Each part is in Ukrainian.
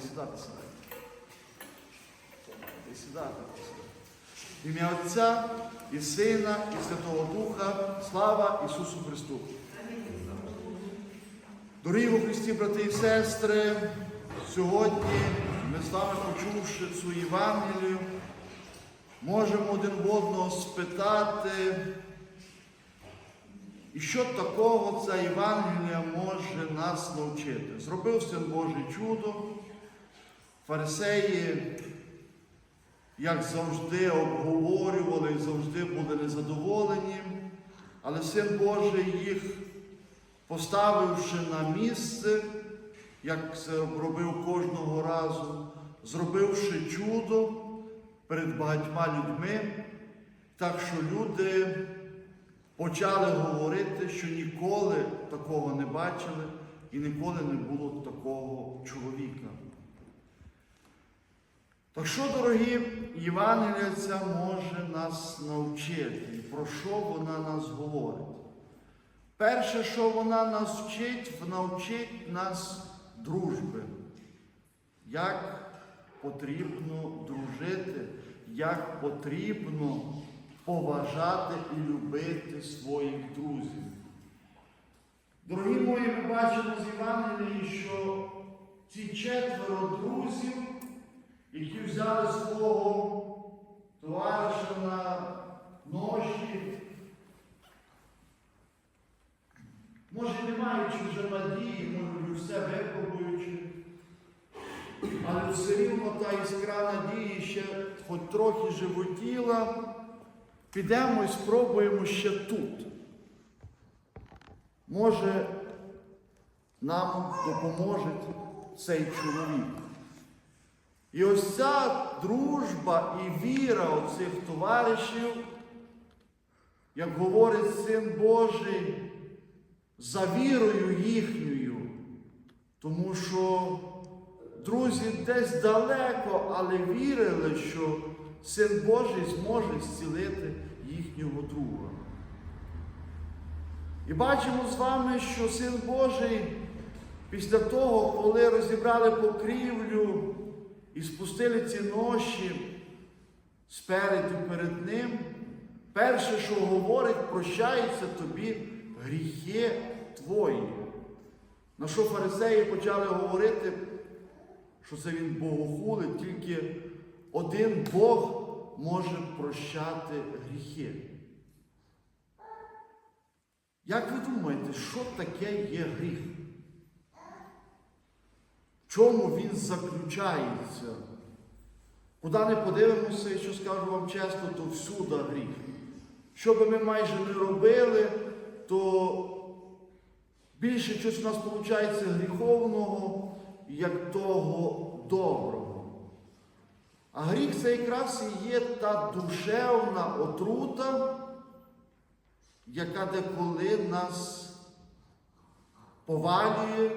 Сідати, сідати. Ти сідати. В ім'я Отця і Сина, і Святого Духа, слава Ісусу Христу. Дорогі во Христі, брати і сестри, сьогодні ми з вами, почувши цю Євангелію, можемо один одного спитати, і що такого ця Євангелія може нас навчити? Зробив Син Божий чудо, фарисеї, як завжди, обговорювали і завжди були незадоволені, але Син Божий їх, поставивши на місце, як це робив кожного разу, зробивши чудо перед багатьма людьми, так що люди почали говорити, що ніколи такого не бачили і ніколи не було такого чоловіка. Так що, дорогі, Євангелія ця може нас навчити, і про що вона нас говорить? Перше, що вона нас вчить, вона вчить нас дружби. Як потрібно дружити, як потрібно поважати і любити своїх друзів. Дорогі мої, ми бачимо з Євангелії, що ці четверо друзів, які взяли свого товариша на ноші, може не маючи вже надії, може все випробуючи, але все рівно та іскра надії ще хоч трохи животіла, підемо і спробуємо ще тут. Може, нам допоможе цей чоловік. І ось ця дружба і віра оцих товаришів, як говорить Син Божий, за вірою їхньою, тому що друзі десь далеко, але вірили, що Син Божий зможе зцілити їхнього друга. І бачимо з вами, що Син Божий після того, коли розібрали покрівлю і спустили ці ноші спереду перед ним, перше, що говорить, прощаються тобі гріхи твої. На що фарисеї почали говорити, що це він богохулить, тільки один Бог може прощати гріхи. Як ви думаєте, що таке є гріх? Чому він заключається? Куди не подивимося, і що скажу вам чесно, то всюди гріх. Що би ми майже не робили, то більше щось у нас виходить гріховного, як того доброго. А гріх це якраз і є та душевна отрута, яка деколи нас повалює,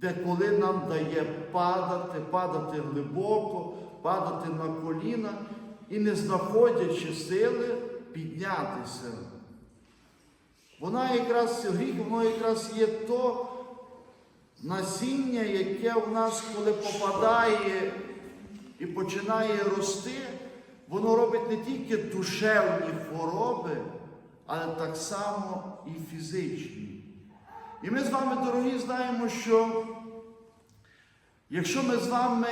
деколи нам дає падати, падати глибоко, падати на коліна і не знаходячи сили піднятися. Вона якраз гріх, воно якраз є то насіння, яке в нас, коли попадає і починає рости, воно робить не тільки душевні хвороби, але так само і фізичні. І ми з вами, дорогі, знаємо, що якщо ми з вами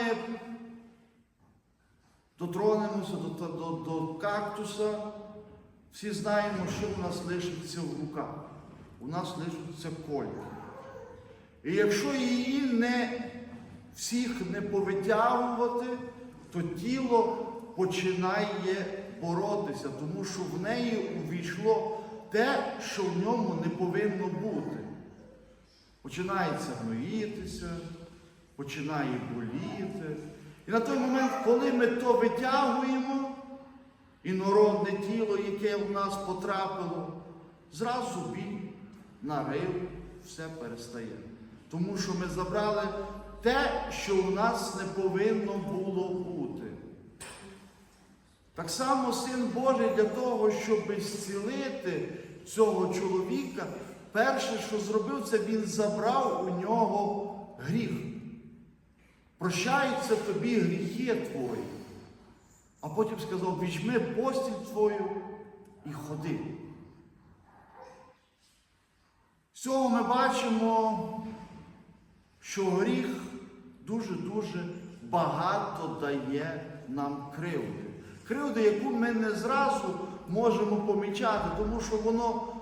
дотронемося до, до, до кактуса, всі знаємо, що у нас лишиться в руках. У нас лишиться колька. І якщо її не всіх не повитягувати, то тіло починає боротися, тому що в неї увійшло те, що в ньому не повинно бути. Починається гноїтися, починає боліти. І на той момент, коли ми то витягуємо, інородне тіло, яке в нас потрапило, зразу біль, нарив, все перестає. Тому що ми забрали те, що у нас не повинно було бути. Так само Син Божий для того, щоб зцілити цього чоловіка, перше, що зробив, це він забрав у нього гріх. прощаються тобі гріхи твої. А потім сказав, візьми постіль твою і ходи. З цього ми бачимо, що гріх дуже-дуже багато дає нам кривди. Кривди, яку ми не зразу можемо помічати, тому що воно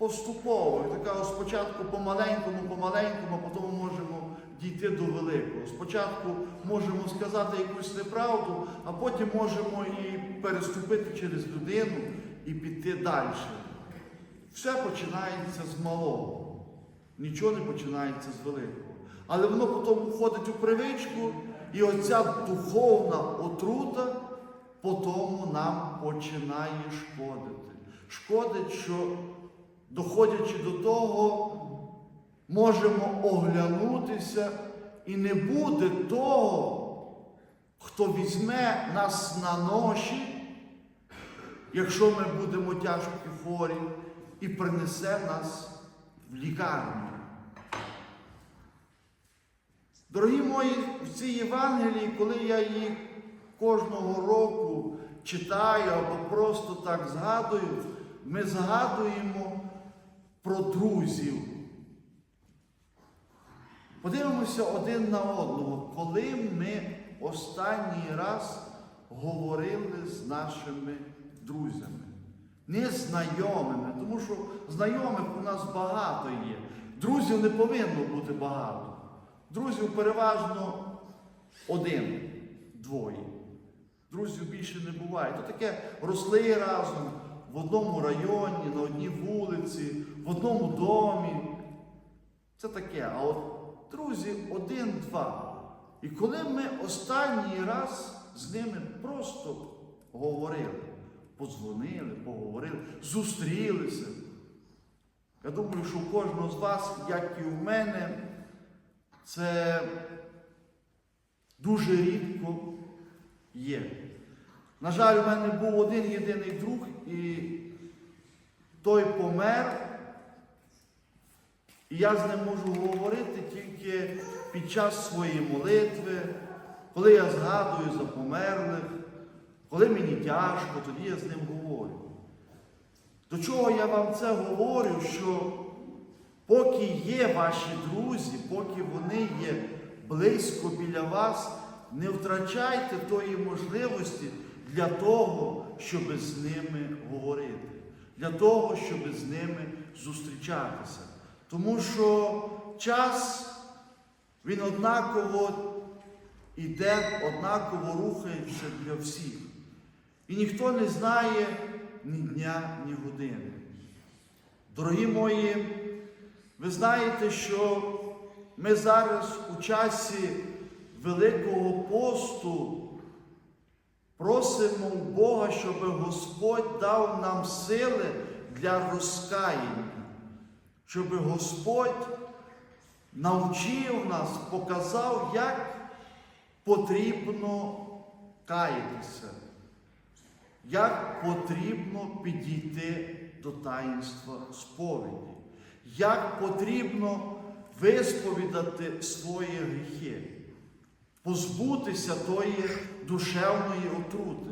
поступово. І така спочатку помаленькому, помаленькому, а потім можемо дійти до великого. Спочатку можемо сказати якусь неправду, а потім можемо і переступити через людину і піти далі. Все починається з малого. Нічого не починається з великого. Але воно потім входить у привичку, і оця духовна отрута потім нам починає шкодити. Шкодить, що доходячи до того, можемо оглянутися, і не буде того, хто візьме нас на ноші, якщо ми будемо тяжко хворі, і принесе нас в лікарню. Дорогі мої, в цій Євангелії, коли я її кожного року читаю або просто так згадую, ми згадуємо про друзів. Подивимося один на одного, коли ми останній раз говорили з нашими друзями, не знайомими, тому що знайомих у нас багато є. Друзів не повинно бути багато. Друзів переважно один, двоє. Друзів більше не буває. То таке росли разом в одному районі, на одній вулиці, в одному домі. Це таке. А от друзі один-два. І коли ми останній раз з ними просто говорили, подзвонили, поговорили, зустрілися. Я думаю, що у кожного з вас, як і в мене, це дуже рідко є. На жаль, у мене був один єдиний друг, і той помер. І я з ним можу говорити тільки під час своєї молитви, коли я згадую за померлих, коли мені тяжко, тоді я з ним говорю. До чого я вам це говорю, що поки є ваші друзі, поки вони є близько біля вас, не втрачайте тої можливості для того, щоб з ними говорити, для того, щоб з ними зустрічатися. Тому що час, він однаково іде, однаково рухається для всіх. І ніхто не знає ні дня, ні години. Дорогі мої, ви знаєте, що ми зараз у часі Великого посту просимо Бога, щоб Господь дав нам сили для розкаяння, щоб Господь навчив нас, показав, як потрібно каятися, як потрібно підійти до таїнства сповіді, як потрібно висповідати свої гріхи, позбутися тої душевної отрути.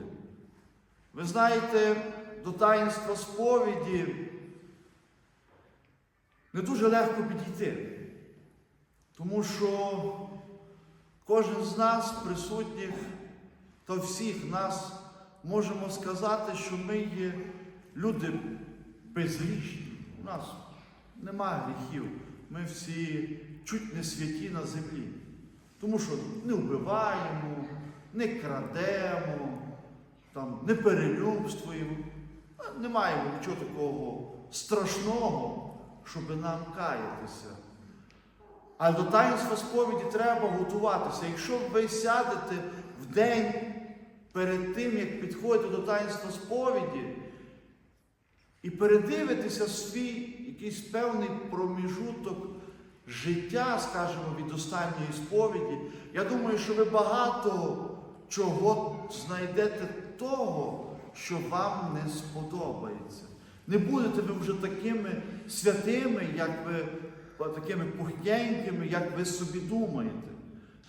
Ви знаєте, до таїнства сповіді не дуже легко підійти, тому що кожен з нас, присутніх та всіх нас, можемо сказати, що ми є люди безгрішні. У нас немає гріхів. Ми всі чуть не святі на землі. Тому що не вбиваємо, не крадемо, там, не перелюбствуємо. Не маємо нічого такого страшного, щоб нам каятися. А до таїнства сповіді треба готуватися. Якщо ви сядете в день перед тим, як підходите до таїнства сповіді, і передивитеся свій якийсь певний проміжуток життя, скажімо, від останньої сповіді, я думаю, що ви багато чого знайдете того, що вам не сподобається. Не будете ви вже такими святими, як ви такими пухненькими, як ви собі думаєте.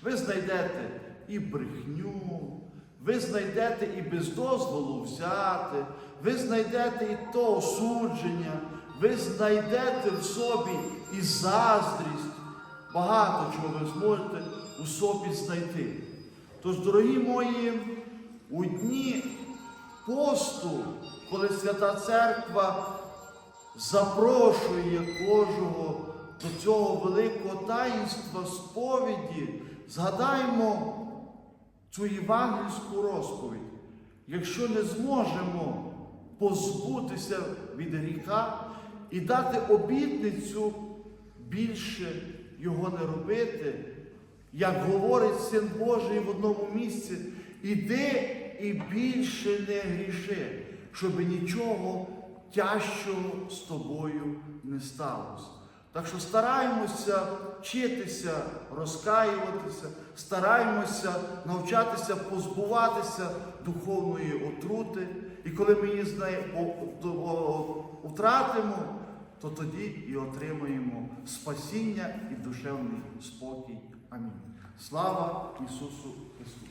Ви знайдете і брехню, ви знайдете і без дозволу взяти, ви знайдете і то осудження, ви знайдете в собі і заздрість. Багато чого ви зможете у собі знайти. Тож, дорогі мої, у дні посту, коли Свята Церква запрошує кожного до цього великого таїнства сповіді, згадаймо цю євангельську розповідь. Якщо не зможемо позбутися від гріха і дати обітницю більше його не робити, як говорить Син Божий в одному місці, іди і більше не гріши, щоб нічого тяжчого з тобою не сталося. Так що стараємося вчитися, розкаюватися, стараємося навчатися позбуватися духовної отрути. І коли ми її з нею втратимо, то тоді і отримаємо спасіння і душевний спокій. Амінь. Слава Ісусу Христу!